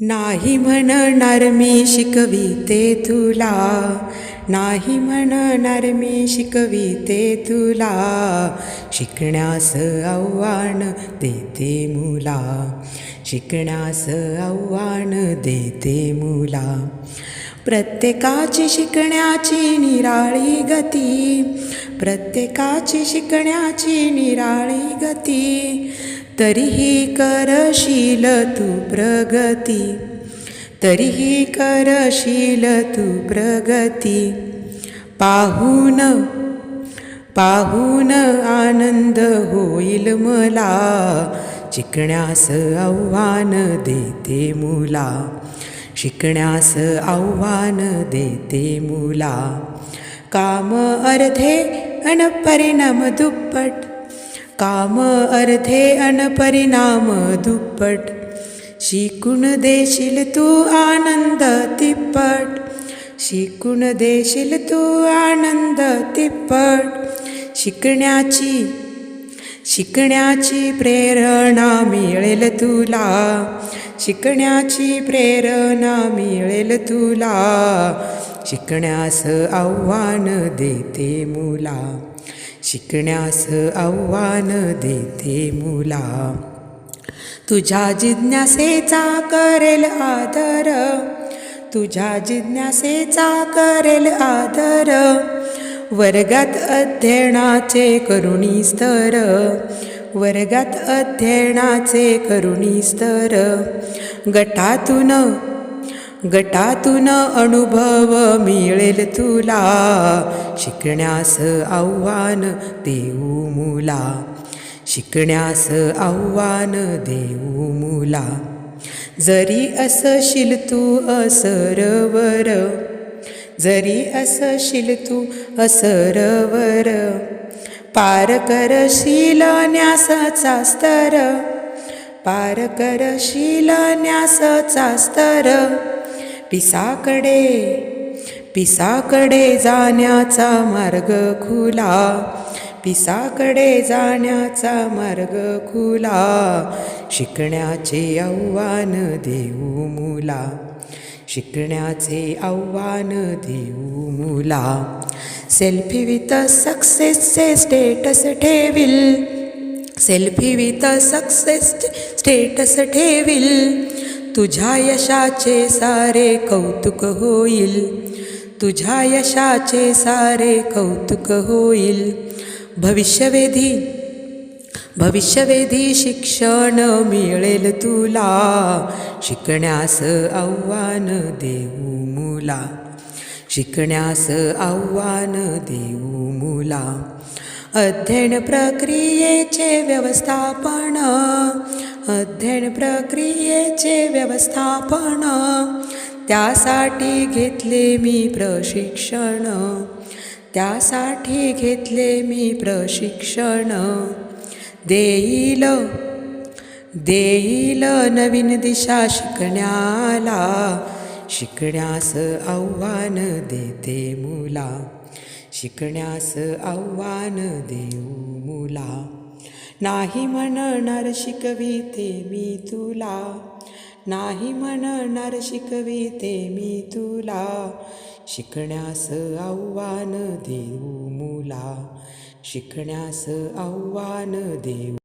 नाही म्हणणार मी शिकविते तुला. नाही म्हणणार मी शिकविते तुला. शिकण्यास आव्हान देते मुला. शिकण्यास आव्हान देते मुला. प्रत्येकाची शिकण्याची निराळी गती. प्रत्येकाची शिकण्याची निराळी गती. तरीही करशील तू प्रगती. तरीही करशील तू प्रगती. पाहून पाहून आनंद होईल मला. शिकण्यास आव्हान देते मुला. शिकण्यास आव्हान देते मुला. काम अर्धे अन परिणाम दुप्पट. काम अर्धे अन परिणाम दुप्पट. शिकून देशील तू आनंद तिप्पट. शिकून देशील तू आनंद तिप्पट. शिकण्याची शिकण्याची प्रेरणा मिळेल तुला. शिकण्याची प्रेरणा मिळेल तुला. शिकण्यास आव्हान देते मुला. शिकण्यास आव्हान देते मुला. तुझ्या जिज्ञासेचा करेल आदर. तुझ्या जिज्ञासेचा करेल आदर. वर्गात अध्ययनाचे करुणी स्तर. वर्गात अध्ययनाचे करुणी स्तर. गटातून गटातून अनुभव मिळेल तुला. शिकण्यास आव्हान देऊ मुला. शिकण्यास आव्हान देऊ मुला. जरी असशील तू असरवर जरी असशील तू असरवर पार करशील न्यासाचा स्तर पार करशील न्यासाचा स्तर. पिसाकडे पिसाकडे जाण्याचा मार्ग खुला पिसाकडे जाण्याचा मार्ग खुला शिकण्याचे आव्हान देऊ मुला शिकण्याचे आव्हान देऊ मुला. सेल्फी विथ सक्सेसचे स्टेटस ठेवील सेल्फी विथ सक्सेस स्टेटस ठेवील तुझ्या यशाचे सारे कौतुक होईल. तुझ्या यशाचे सारे कौतुक होईल. भविष्यवेधी भविष्यवेधी शिक्षण मिळेल तुला. शिकण्यास आव्हान देऊ मुला. शिकण्यास आव्हान देऊ मुला. अध्ययन प्रक्रियेचे व्यवस्थापन अध्ययन प्रक्रियेचे व्यवस्थापन. त्यासाठी घेतले मी प्रशिक्षण. त्यासाठी घेतले मी प्रशिक्षण. देईल देईल नवीन दिशा शिकण्याला. शिकण्यास आव्हान देते मुला. शिकण्यास आव्हान देऊ मुला. नाही म्हणणार शिकविते मी तुला. नाही म्हणणार शिकविते मी तुला. शिकण्यास आव्हान देऊ मुला. शिकण्यास आव्हान देऊ